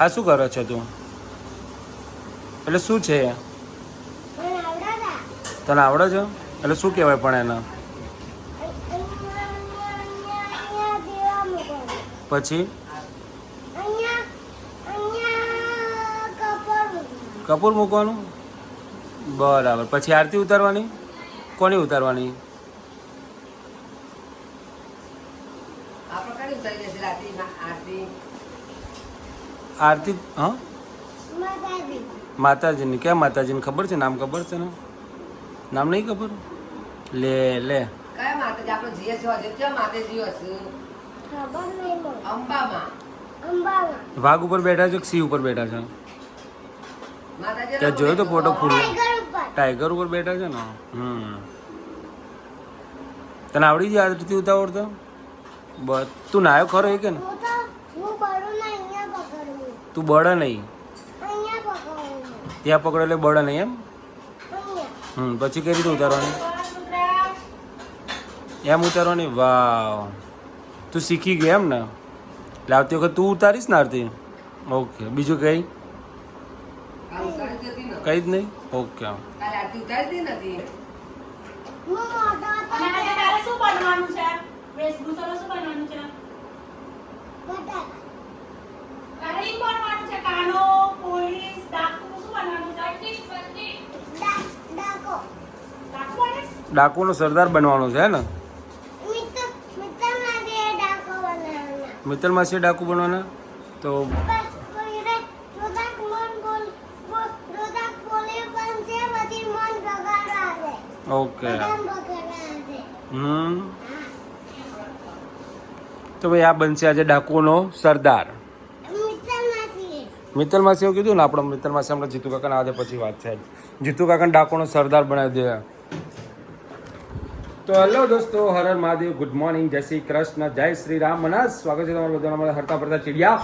આ શું કરો છો તું? એટલે શું છે? તને આવડે છે? એટલે શું કહેવાય પણ એને? પછી? કપૂર મૂકવાનું? બરાબર. પછી આરતી ઉતારવાની? કોની ઉતારવાની આપણે કઈ ઉતારી જશે રાતે આરતી આરતી હા? માતાજીની ક્યાં માતાજીની ખબર છે? નામ ખબર છે ને નામ નહીં ખબર? લે લે. છો વાઘ ઉપર બેઠા છે કે સિંહ ઉપર બેઠા છે? ત્યાં જોયો તો ફોટો ફૂલ ટાઈગર ઉપર. બેઠા છે ને? હમ. તને આવડી જાય આરતી ઉતાવળ તો? બસ તું નાયો ખરો એ કે ને? તું બળે નહીં. ત્યાં પકડે એટલે બળે નહીં એમ? હમ પછી કઈ રીતે ઉતારવાની? એમ ઉતારવાની? વાવ. તું શીખી ગઈ એમ ને? એટલે આવતી વખત તું ઉતારીશ ને આરતી? ઓકે બીજું કઈ? આ ઉતારી જતી ને કઈ જ નહીં? ઓકે શું બનવાનું છે વેશભૂષામાં શું બનવાનું છે તારે ઈ બનવાનું છે કાનો પોલીસ ડાકુ શું બનવાનું છે ડાકુ. બનીશ? ડાકુનો સરદાર બનવાનો છે હે ને? મિત્તલ માસી ડાકુ બનવાના? તો ઓકે. હમ. તો ભાઈ આ બનશે આજે ડાકુનો સરદાર. મિત્તલ માસી એવું કીધું ને, આપણે મિત્તલ માસી આપણે જીતુ કાકાને આજે પછી વાત છે જીતુ કાકાને ડાકોનો સરદાર બનાવી દે. તો હેલો દોસ્તો, હર મહાદેવ, ગુડ મોર્નિંગ, જય શ્રી કૃષ્ણ, જય શ્રી રામ. મનાસ સ્વાગત છે તમારું બધાના, અમારા હરતા પડતા ચીડિયા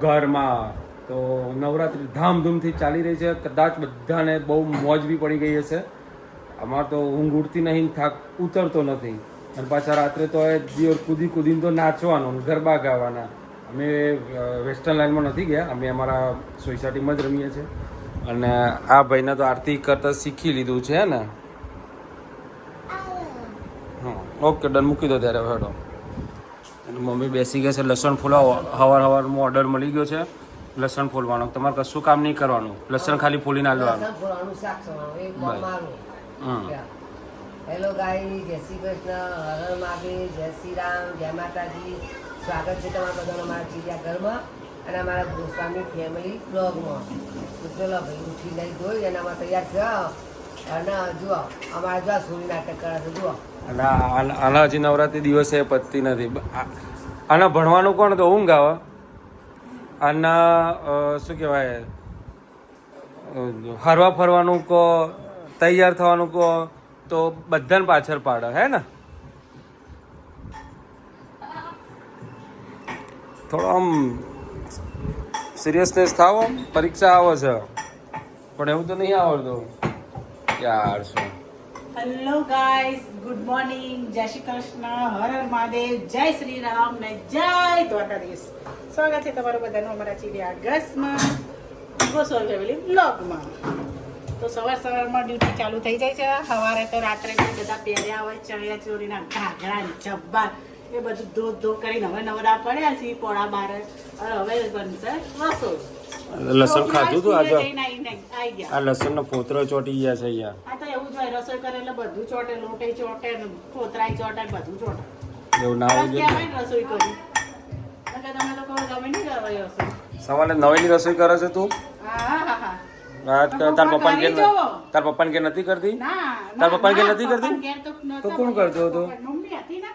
ઘરમાં. તો નવરાત્રિ ધામધૂમથી ચાલી રહી છે. કદાચ બધાને બહુ મોજ બી પડી ગઈ હશે. અમારે તો ઊંઘ ઉડતી નહીં થાક ઉતરતો નથી. અને પાછા રાત્રે તો એ દિવસ કૂદી કૂદીને તો નાચવાનું ગરબા ગાવાના. અમે વેસ્ટર્ન લાઇનમાં નથી ગયા. અમે અમારા સોસાયટીમાં જ રમીએ છીએ. અને આ ભાઈને તો આરતી કરતા શીખી લીધું છે ને? હા ઓકે ડન મૂકી દો ત્યારે હેડો. મમ્મી બેસી ગયા છે લસણ ફૂલાવો હવાર હવારમાં ઓર્ડર મળી ગયો છે. લસણ ફોલવાનો. તમારે કશું કામ નહીં કરવાનું. લસણ ખાલી ફોલીને હાલવાનું હેલો ગાઈ જય શ્રી કૃષ્ણ. હરણ હર જય શ્રી રામ જય માતાજી. સ્વાગત છે તમારા બધાનો અમારા ચિડિયાઘરમાં અને અમારા ગોસ્વામી ફેમિલી બ્લોગમાં તો ચલો ભાઈ, ઉઠી લઈ જોઈ અને અમારે તૈયાર થયો અને જુઓ, અમારે જો સૂર્ય નાટક કરે છે, જુઓ. આના હજી નવરાત્રિ દિવસે પતતી નથી. આના ભણવાનું કોણ તો ઊંઘ આવે? આના શું કહેવાય? હરવા ફરવાનું કહો તૈયાર થવાનું કહો તો બધાને પાછળ પાડે, હે ને? થોડો આમ સિરિયસનેસ થાવો, પરીક્ષા આવે છે. પણ એવું તો નહીં આવડતું. યાર શું. હેલો ગાઈસ ગુડ મોર્નિંગ જય શ્રી કૃષ્ણ. હર હર મહાદેવ. જય શ્રી રામ ને જય દ્વારકાધીશ. સ્વાગત છે તમારું બધાનું અમારા ચીડિયા ગસમાં ગોસોલ ફેમિલી બ્લોગમાં તો સવાર સવારમાં ડ્યુટી ચાલુ થઈ જાય છે. સવારે તો રાત્રે બધા પહેર્યા હોય, ચણિયા ચોરીના ઘાઘરા ને જબ્બા એ બધું ધો ધો કરીને હવે નવરા પડ્યા છે પોળા બાર અને હવે બનશે રસોઈ. લસણ ખાધું તું આજે? આ લસણ નો ગયા. આ લસણનો પોતરો ચોટી ગયા છે અહીંયા. આ તો એવું જ હોય રસોઈ કરે એટલે બધું ચોટે લોટે ચોટે ને કોતરાય ચોટે બધું ચોટે. એવું ના ને રસોઈ કરી. ગમે નહીં કરવા રસોઈ. સવારે કરે છે તું? તાર પપ્પા કે તાર પપ્પાને કે નથી કરતી? તાર પપ્પા ઘેર નથી કરતી? તો કોણ કરતો હતો? મમ્મી હતી ને.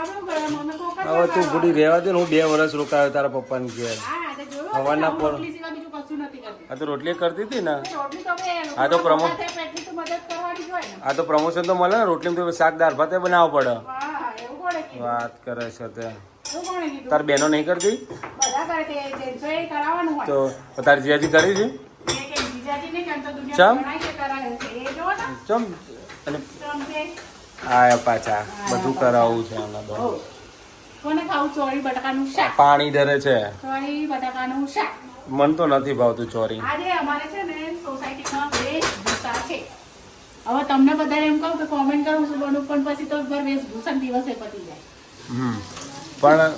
હવે તું ગુડી રહેવા દે ને હું બે વર્ષ રોકાયો તારા પપ્પાને ઘેર. હા, પર. આ તો રોટલી કરતી હતી ને? આ તો પ્રમો- આ તો પ્રમોશન તો મળે ને રોટલી તો શાક દાળ ભાતે બનાવવો પડે. વાત કરે છે તે. તાર બહેનો નહીં કરતી? બધા કરે તે જેન્ટ્સો કરાવવાનું હોય. તો તારી જીજાજી કરી છે? ચમ? ચમ? અને આયા પાછા. બધું કરાવવું છે આના તો કોને ખાવું? ચોરી બટાકાનું શાક. પાણી ધરે છે. ચોરી બટાકાનું શાક. મન તો નથી ભાવતું ચોરી. આજે અમારે છે ને સોસાયટીમાં વેશભૂષા છે. હવે તમને બધાને એમ કહું કે કોમેન્ટ કરું છું બનવું પણ પછી તો એકવાર વેશભૂષણ દિવસે પતી જાય. હમ. પણ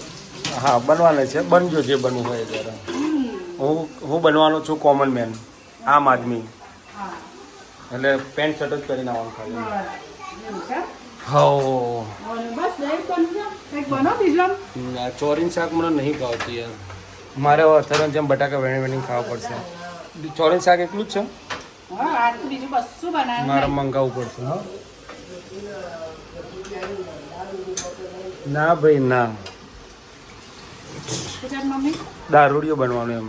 હા બનવાને છે. બનજો જે બનવું હોય ત્યારે હું હું બનવાનો છું કોમન મેન આમ આદમી. એટલે પેન્ટ શર્ટ જ કરીને આવવાનું ખાલી. હો ચોરીનું શાક મને નહીં ખાવતી યાર મારે અથરણ જેમ બટાકા વેણી વેણી ખાવા પડશે ચોરીન શાક એટલું જ છે મારે મંગાવવું પડશે હા ના ભાઈ ના દારૂડિયો બનવાનું એમ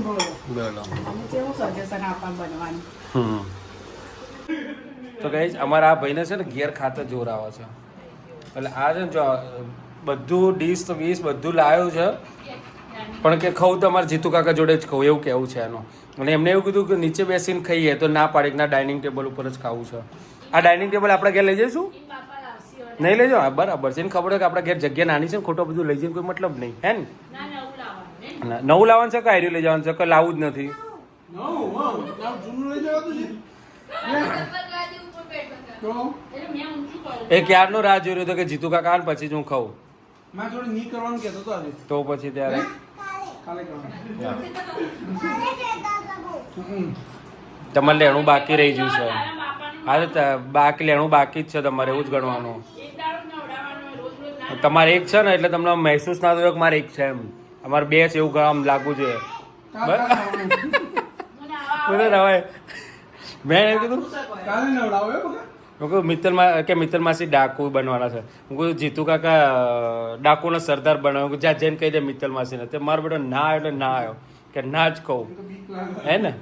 બોલો બોલો સજેશન આપવા બનવાનું હમ તો કહીશ અમારા આ ભાઈને છે ને ઘેર ખાતે જોર આવે છે. એટલે આ છે ને જો બધું ડીશ તો વીસ બધું લાવ્યું છે. પણ કે ખવું તો અમારે જીતુ કાકા જોડે જ ખવું એવું કહેવું છે એનું. અને એમને એવું કીધું કે નીચે બેસીને ખાઈએ તો ના પાડે ના ડાઇનિંગ ટેબલ ઉપર જ ખાવું છે. આ ડાઇનિંગ ટેબલ આપણે ઘેર લઈ જઈશું? નહીં લઈ જાઓ હા, બરાબર છે. એને ખબર હોય કે આપણા ઘેર જગ્યા નાની છે ને ખોટો બધું લઈ જઈને કોઈ મતલબ નહીં. હે ને? ના, નવું લાવવાનું છે કે આયરું લઈ જવાનું છે? કે લાવવું જ નથી. એ ક્યારનો રાહ જોઈ રહ્યો હતો કે જીતુ કાકા આવે ને પછી જ હું ખાઉં? મેં થોડી નહીં કરવાનું કહેતો હતો આજે. તો પછી ત્યારે? તમારે લેણું બાકી રહી ગયું છે. હા તો બાકી લેણું બાકી જ છે તમારે એવું જ ગણવાનું. તમારે એક છે ને એટલે તમને મહેસૂસ ના થયો કે મારે એક છે એમ. અમારે બે છે એવું આમ લાગવું જોઈએ. બરાબર રવાય મેં એમ કીધું હું કહું મિત્તલ કે મિત્તલ માસી ડાકુ બનવાના છે. હું કહું જીતુ કાકા ડાકુનો સરદાર બનાવ્યો જ્યાં જઈને કહી દે મિત્તલ માસીને. તે મારો બેટો ના આવ્યો એટલે ના આવ્યો. કે ના જ કહું. હે ને?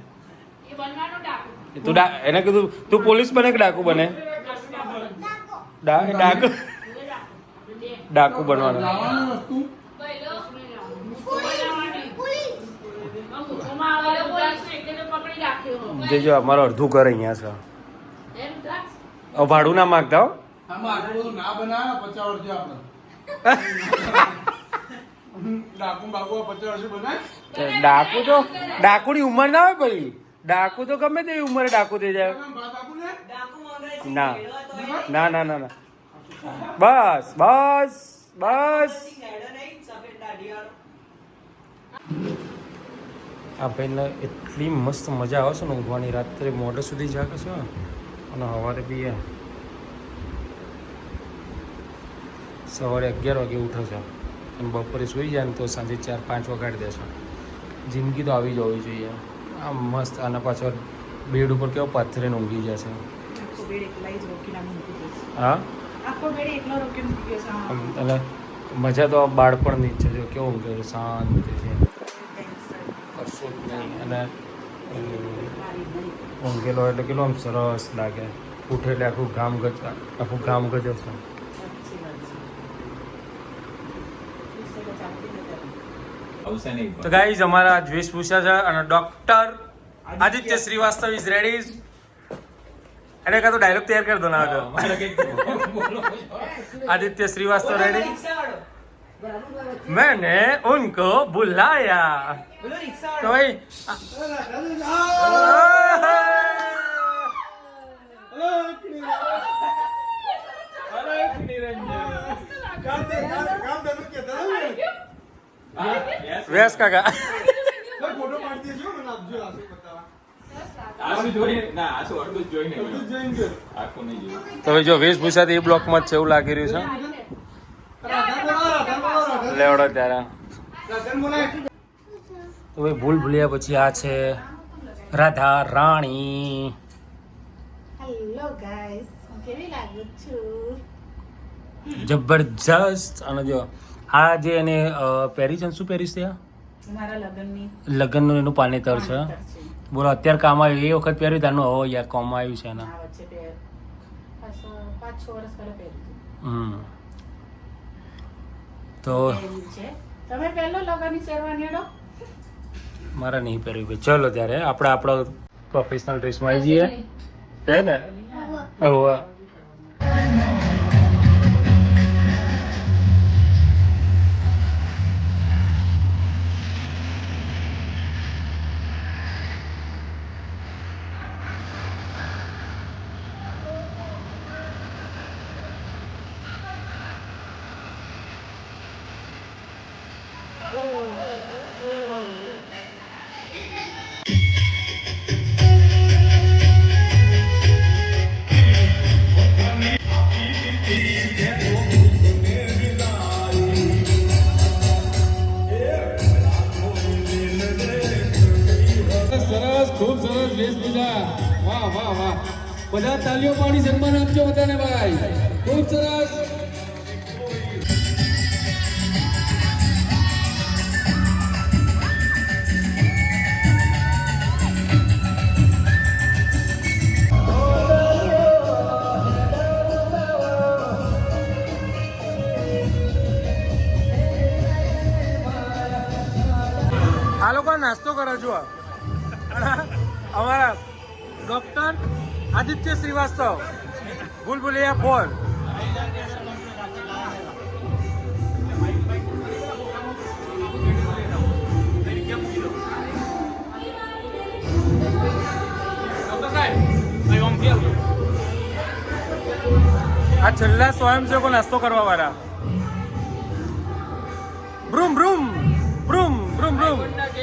તું ડા એને કીધું તું પોલીસ બને કે ડાકુ બને? ડાકુ? ડાકુ બનવાનો. જોજો અમારો અડધું ઘર અહીંયા છે. ભાડું ના માગતા હો. ડાકુ તો ડાકુ ની ડાકુની ઉંમર ના હોય ભાઈ. ડાકુ તો ગમે તેવી ઉંમરે ડાકુ થઈ જાય. ને ના ના? ના. ના ના. બસ બસ બસ. આ ભાઈને એટલી મસ્ત મજા આવે છે ને ઊંઘવાની. રાત્રે મોડે સુધી જાગે છે અને સવારે બી એ. સવારે અગિયાર વાગે ઉઠો છે. અને બપોરે સૂઈ જાય ને તો સાંજે ચાર પાંચ વગાડી દે છે જિંદગી તો આવી જ હોવી જોઈએ. આ મસ્ત. આના પાછળ બેડ ઉપર કેવો પથરીને ઊંઘી જાય છે. હા? એટલે મજા તો આ બાળપણની જ છે. જો કેવું ઊંઘે શાંતિથી કશું જ નહીં. અને. ઊંઘેલો એટલે કેટલો આમ સરસ લાગે. ઉઠે એટલે આખું ગામ ગજ આખું ગામ ગજ છે તો ગાઈઝ અમારા આજ વેશભૂષા છે અને doctor Aditya Shrivastava is ready એને કાં તો ડાયલોગ તૈયાર કરી દો ના આદિત્ય શ્રીવાસ્તવ રેડી મેને ઉનકો બુલાયા. તો ભાઈ વેસ કાકા ફોટો પાડી તમે જો વેશભૂષાથી એ બ્લોકમાં જ છે એવું લાગી રહ્યું છે. લેવડો ત્યારે. તો ભાઈ ભૂલ ભૂલ્યા પછી આ છે રાધા રાણી. હેલો ગાઈસ હું કેવી લાગુ છું? જબરજસ્ત. અને જો આ જે એને પહેરી છે ને શું પહેરીશ તે મારા લગ્નની. લગ્નનું એનું પાનેતર છે. બોલો અત્યારે કામ આવ્યું એ વખત પહેર્યું તાનું હવે યાર કોમ આવ્યું છે એના. હમ. તો તમે પહેલો લગ્નની શેરવાની મારે નહીં પહેરવી ચલો ત્યારે આપણે આપણો પ્રોફેશનલ ડ્રેસમાં આવી જઈએ. હે ને? હોવા Oh, oh, oh. ખૂબ દીધા વાહ વાહ વાહ. બધા તાલીઓ પાડી સન્માન આપજો બધાને ભાઈ. ખૂબ સરસ. આ લોકો નાસ્તો કરે છો અમારા ડોક્ટર આદિત્ય શ્રીવાસ્તવ. ભૂલભુલૈયા ફોર આ છેલ્લા સ્વયંસેવકો નાસ્તો કરવા વાળા બ્રુમ બ્રુમ બ્રુમ બ્રુમ બ્રુમ